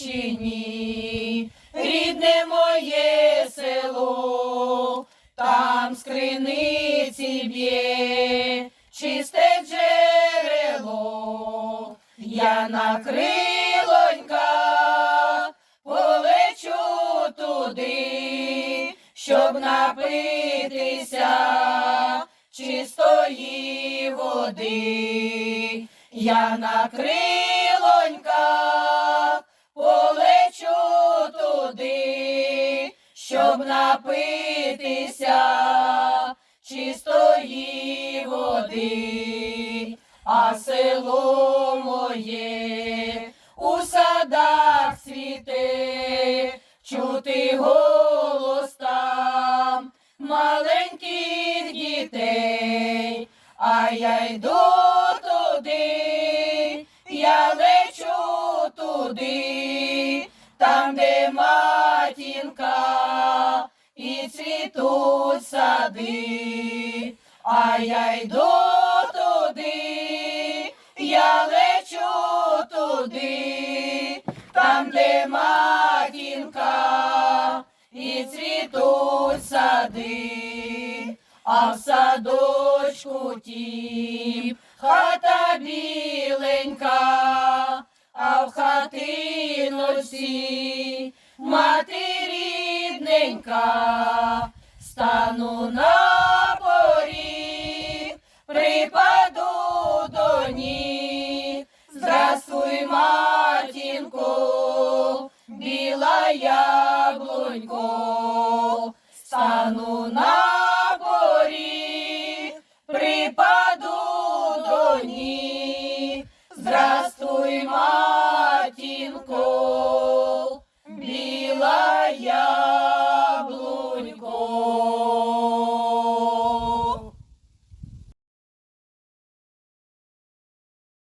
Бородянщині, рідне моє село, там з криниці б'є чисте джерело, я на крилоньках полечу туди, щоб напитися чистої води. Я на крилоньках щоб напитися чистої води, а село моє у садах цвіте, чути голос там маленьких дітей, а я йду туди, я лечу туди, там, де матінка цвітуть сади, а я йду туди, я лечу туди, там, де матінка і цвітуть сади, а в садочку тім хата біленька, а в маленька, стану на поріг, припаду до ніг. Здравствуй, матінко, біла яблунько, стану на